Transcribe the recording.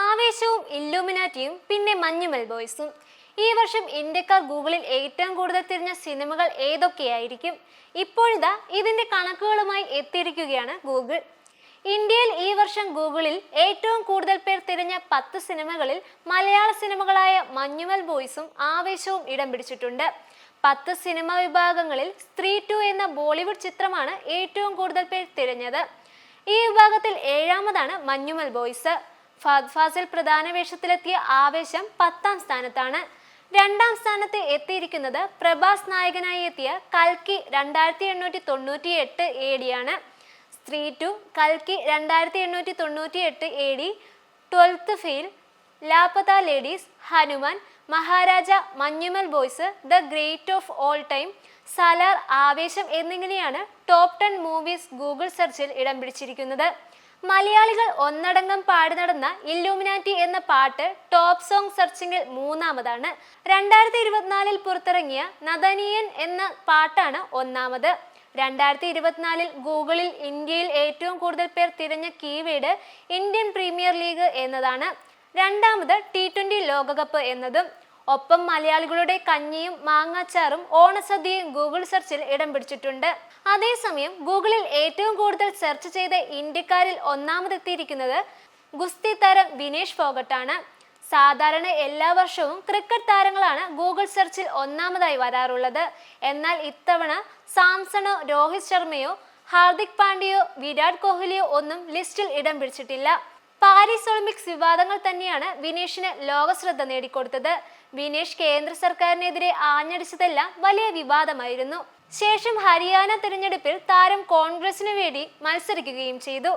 ആവേശവും ഇല്ലുമിനാറ്റിയും പിന്നെ മഞ്ഞുമൽ ബോയ്സും ഈ വർഷം ഇന്ത്യക്കാർ ഗൂഗിളിൽ ഏറ്റവും കൂടുതൽ തിരിഞ്ഞ സിനിമകൾ ഏതൊക്കെയായിരിക്കും? ഇപ്പോഴിതാ ഇതിന്റെ കണക്കുകളുമായി എത്തിയിരിക്കുകയാണ് ഗൂഗിൾ. ഇന്ത്യയിൽ ഈ വർഷം ഗൂഗിളിൽ ഏറ്റവും കൂടുതൽ പേർ തിരഞ്ഞ പത്ത് സിനിമകളിൽ മലയാള സിനിമകളായ മഞ്ഞുമൽ ബോയ്സും ആവേശവും ഇടം പിടിച്ചിട്ടുണ്ട്. പത്ത് സിനിമ വിഭാഗങ്ങളിൽ സ്ത്രീ ടു എന്ന ബോളിവുഡ് ചിത്രമാണ് ഏറ്റവും കൂടുതൽ പേർ തിരഞ്ഞത്. ഈ വിഭാഗത്തിൽ ഏഴാമതാണ് മഞ്ഞുമൽ ബോയ്സ് ഫാസിൽ പ്രധാന വേഷത്തിലെത്തിയ ആവേശം പത്താം സ്ഥാനത്താണ്. രണ്ടാം സ്ഥാനത്ത് എത്തിയിരിക്കുന്നത് പ്രഭാസ് നായകനായി എത്തിയ കൽക്കി രണ്ടായിരത്തി എണ്ണൂറ്റി തൊണ്ണൂറ്റി എട്ട് എ ഡിയാണ്. സ്ത്രീ ടു കൽക്കി രണ്ടായിരത്തി എണ്ണൂറ്റി തൊണ്ണൂറ്റി എട്ട് A D twelfth fail Laapataa ladies Hanuman Maharaja Manjummel boys the great of all time Salaar Aavesham എന്നിങ്ങനെയാണ് ടോപ്പ് ടെൻ മൂവീസ് ഗൂഗിൾ സെർച്ചിൽ ഇടം പിടിച്ചിരിക്കുന്നത്. മലയാളികൾ ഒന്നടങ്കം പാടി നടന്ന ഇല്ലൂമിനാറ്റി എന്ന പാട്ട് ടോപ്പ് സോങ് സെർച്ചിങ്ങിൽ മൂന്നാമതാണ്. രണ്ടായിരത്തി ഇരുപത്തിനാലിൽ പുറത്തിറങ്ങിയ നദനിയൻ എന്ന പാട്ടാണ് ഒന്നാമത്. രണ്ടായിരത്തി ഇരുപത്തിനാലിൽ ഗൂഗിളിൽ ഇന്ത്യയിൽ ഏറ്റവും കൂടുതൽ പേർ തിരഞ്ഞ കീവേഡ് ഇന്ത്യൻ പ്രീമിയർ ലീഗ് എന്നതാണ്. രണ്ടാമത് ടി ട്വന്റി ലോകകപ്പ് എന്നതും. ഒപ്പം മലയാളികളുടെ കഞ്ഞിയും മാങ്ങാച്ചാറും ഓണസദ്യയും ഗൂഗിൾ സെർച്ചിൽ ഇടം പിടിച്ചിട്ടുണ്ട്. അതേസമയം ഗൂഗിളിൽ ഏറ്റവും കൂടുതൽ സെർച്ച് ചെയ്ത ഇന്ത്യക്കാരിൽ ഒന്നാമതെത്തിയിരിക്കുന്നത് ഗുസ്തി താരം വിനേഷ് ഫോഗട്ടാണ്. സാധാരണ എല്ലാ വർഷവും ക്രിക്കറ്റ് താരങ്ങളാണ് ഗൂഗിൾ സെർച്ചിൽ ഒന്നാമതായി വരാറുള്ളത്. എന്നാൽ ഇത്തവണ സാംസണോ രോഹിത് ശർമ്മയോ ഹാർദിക് പാണ്ഡ്യയോ വിരാട് കോഹ്ലിയോ ഒന്നും ലിസ്റ്റിൽ ഇടം പിടിച്ചിട്ടില്ല. പാരീസ് ഒളിമ്പിക്സ് വിവാദങ്ങൾ തന്നെയാണ് വിനേഷിന് ലോകശ്രദ്ധ നേടിക്കൊടുത്തത്. വിനേഷ് കേന്ദ്ര സർക്കാരിനെതിരെ ആഞ്ഞടിച്ചതെല്ലാം വലിയ വിവാദമായിരുന്നു. ശേഷം ഹരിയാന തിരഞ്ഞെടുപ്പിൽ താരം കോൺഗ്രസിനു വേണ്ടി മത്സരിക്കുകയും ചെയ്തു.